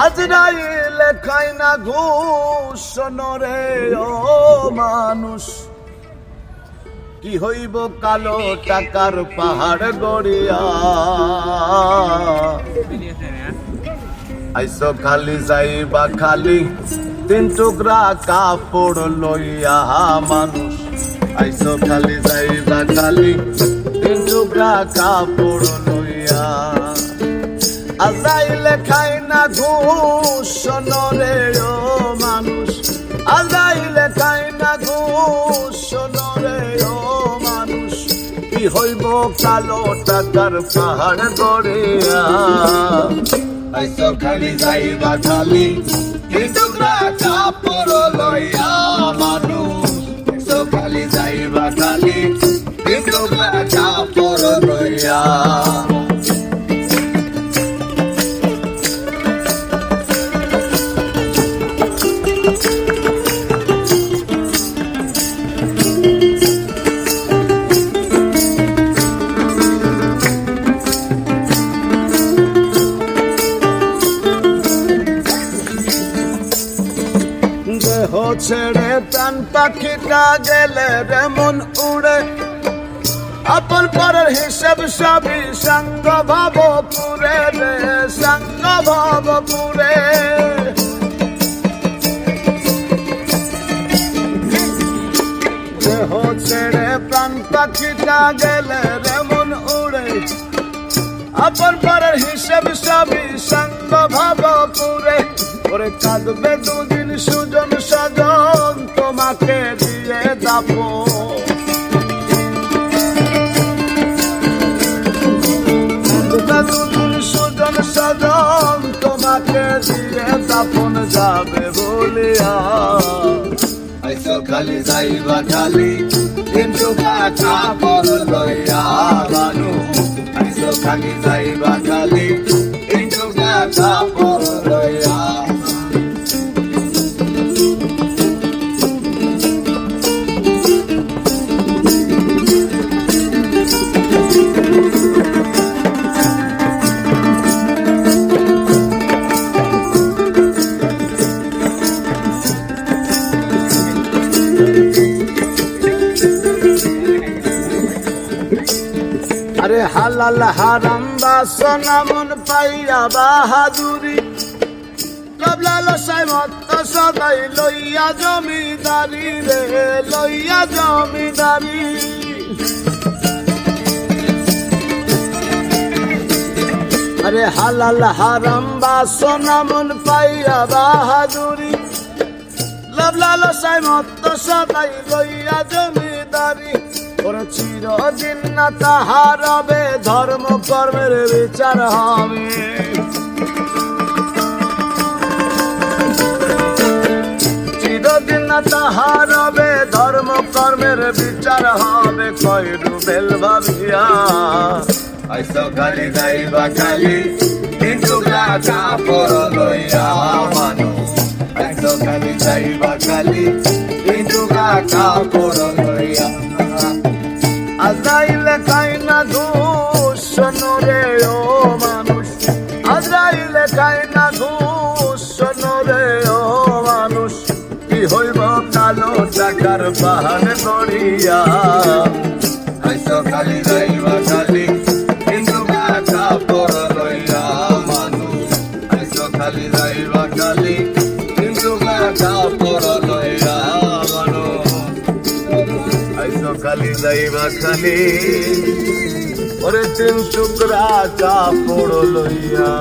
আজরাইল খাই না ঘুষ রে ও মানুষ। কি হইব কালো টাকার পাহাড় গড়িয়া? আইসো খালি যাইবা খালি, তিন টুকরা কাপড় লইয়া মানুষ। আইসো খালি যাইবা খালি, তিন টুকরা কাপড় লইয়া আজাইলে খাই না ঘুষ রে মানুষ। আজাইলে খাই না ঘুষ রে মানুষ। কি হইব কালো টাকার পাহাড় গড়িয়া? আইসো খালি যাইবা খালি। এই টুকরা লইয়া ছেড়ে প্রাণ পাখিটা গেলে রে মন উড়ে। আপন পরের হিসেব সবই সঙ্গ ভাব পুরে রে সঙ্গ ভাব পুরে দেহ ছেড়ে প্রাণ পাখিটা গেলে রে উড়ে। আপন পরের হিসেব সবই সঙ্গ ভাব পুরে ওরে কাঁদবে দুদিন সজন তোমাকে দিয়ে দুদিন সুজন সজন, তোমাকে দিয়ে যাপন যাবে বলিয়া। খালি যাইবা খালি কিন্তু কাপড় লইয়া বানু। খালি যাইবা আরে হালাল হারাম বাসনা মন পাইয়া বাহাদুরি। কবলাল সাইমত সদাই লইয়া জমিদারি রে, লইয়া জমিদারি। আরে হালাল হারাম বাসনা মন পাইয়া বাহাদুরি। লাভলাল সাইমত সদাই লইয়া জমিদারি। ওরে চিরদিন না তাহার হবে ধর্ম কর্মের বিচার হবে। চিরদিন না তাহার হবে ধর্ম কর্মের বিচার হবে, কয় রুবেল ভাবিয়া। আইসো খালি যাইবা খালি কিন্তু কাপড় লইয়া মানুষ। আইসো খালি যাইবা খালি কিন্তু কাপড় লইয়া। আজরাইলে খাই না ঘুষ রে ও মানুষ। আজরাইলে খাই না ঘুষ রে ও মানুষ। কি হইব কালো টাকার পাহাড় গড়িয়া আইসো খালি যাইবা খালি যাইবা খালি। ওরে তিন টুকরা কাপড় লইয়া।